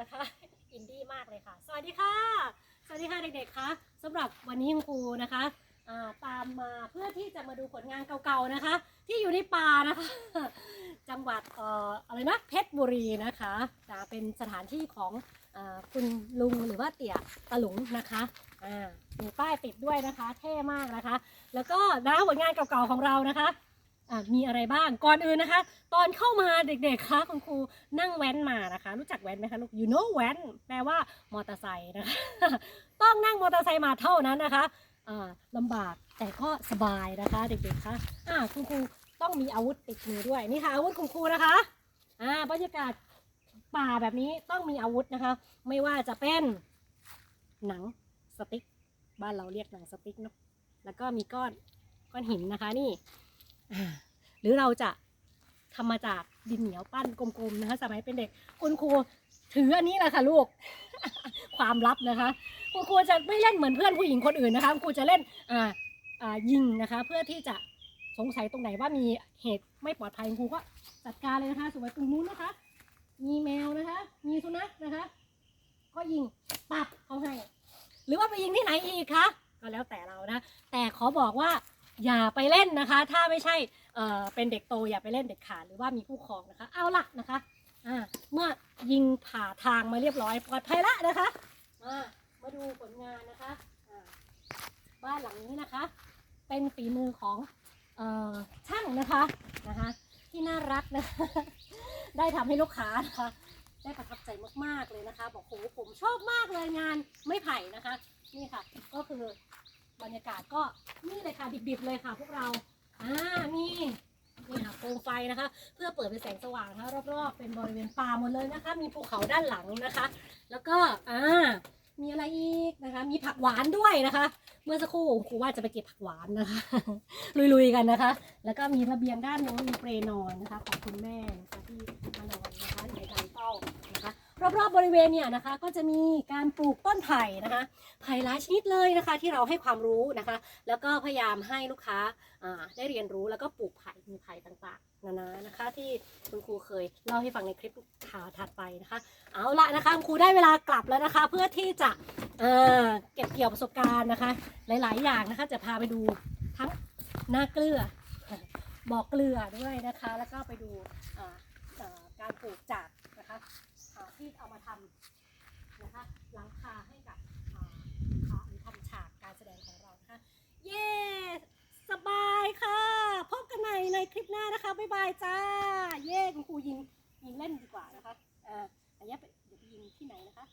นะคะ อินดี้มากเลยค่ะ สวัสดีค่ะ สวัสดีค่ะเด็กๆคะสำหรับวันนี้คุณครูนะคะอ่าตามมาเพื่อที่จะมาดูผลงานเก่าๆนะคะ ที่อยู่ในป่านะคะ จังหวัดเอ่ออะไรนะเพชรบุรีนะคะจะเป็นสถานที่ของอคุณลุงหรือว่าเตี่ยตะหลุงนะคะมีป้ายติดด้วยนะคะ เท่มากนะคะ แล้วก็นะผลงานเก่าๆของเรานะคะ มีอะไรบ้างก่อนอื่นนะคะ ตอนเข้ามาเด็กๆคะคุณครูนั่งแว้นมานะคะ รู้จักแว้นไหมคะลูก you know แว้นแปลว่ามอเตอร์ไซค์นะคะต้องนั่งมอเตอร์ไซค์มาเท่านั้นนะคะอ่าลำบากแต่ก็สบายนะคะ เด็กๆคะอ่าคุณครูต้องมีอาวุธติดมือด้วยนี่ค่ะอาวุธคุณครูนะคะอ่าบรรยากาศป่าแบบนี้ต้องมีอาวุธนะคะ ไม่ว่าจะเป็นหนังสติ๊กบ้านเราเรียกหนังสติ๊กเนาะแล้วก็มีก้อนก้อนหินนะคะนี่ หรือเราจะทำมาจากดินเหนียวปั้นกลมๆนะคะ สมัยเป็นเด็กคุณครูถืออันนี้แหละค่ะลูก ความลับนะคะคุณครูจะไม่เล่นเหมือนเพื่อนผู้หญิงคนอื่นนะคะคุณครูจะเล่นอ่าอ่ายิงนะคะ เพื่อที่จะสงสัยตรงไหนว่ามีเหตุไม่ปลอดภัยคุณครูก็จัดการเลยนะคะสมมติตรงนู้นนะคะ มีแมวนะคะ มีสุนัขนะคะ ก็ยิงปับเขาให้ หรือว่าไปยิงที่ไหนอีกคะก็แล้วแต่เรานะ แต่ขอบอกว่า อย่าไปเล่นนะคะ ถ้าไม่ใช่เอ่อเป็นเด็กโตอย่าไปเล่นเด็ดขาดหรือว่ามีผู้ครองนะคะ เอาละนะคะอ่าเมื่อยิงผ่าทางมาเรียบร้อยปลอดภัยละนะคะมามาดูผลงานนะคะอ่าบ้านหลังนี้นะคะ เป็นฝีมือของเอ่อช่างนะคะนะคะ ที่น่ารักนะคะได้ทำให้ลูกค้านะคะได้ประทับใจมากๆเลยนะคะ บอกโหผมชอบมากเลยงานไม่ไผ่นะคะ นี่ค่ะ ก็คือ บรรยากาศก็นี่เลยค่ะดิบๆเลยค่ะ พวกเราอ่านี่นี่ค่ะโคมไฟนะคะ เพื่อเปิดเป็นแสงสว่างนะคะรอบๆเป็นบริเวณป่าหมดเลยนะคะ มีภูเขาด้านหลังนะคะ แล้วก็อ่ามีอะไรอีกนะคะ มีผักหวานด้วยนะคะ เมื่อสักครู่ครูว่าจะไปเก็บผักหวานนะคะ ลุยๆกันนะคะ แล้วก็มีระเบียงด้านโน้นมีเปรนอนนะคะ ของคุณแม่นะคะที่ รอบๆบริเวณเนี่ยนะคะก็จะมีการปลูกต้นไผ่นะคะไผ่หลายชนิดเลยนะคะที่เราให้ความรู้นะคะ แล้วก็พยายามให้ลูกค้าได้เรียนรู้แล้วก็ปลูกไผ่มีไผ่ต่างๆนานานะคะ ที่คุณครูเคยเล่าให้ฟังในคลิปข่าวถัดไปนะคะ เอาละนะคะคุณครูได้เวลากลับแล้วนะคะ เพื่อที่จะเก็บเกี่ยวประสบการณ์นะคะ หลาย ๆ อย่างนะคะจะพาไปดูทั้งหน้าเกลือบอกเกลือด้วยนะคะ แล้วก็ไปดูการปลูกจาก ที่เอามาทำนะคะหลังคาให้กับอ่าขาหรือทำฉากการแสดงของเรานะคะเย้สบายค่ะ พบกันใหม่ในคลิปหน้านะคะ บ๊ายบายจ้า เย้คุณครูยิงยิงเล่นดีกว่านะคะเอ่ออันนี้เดี๋ยวไปยิงที่ไหนนะคะ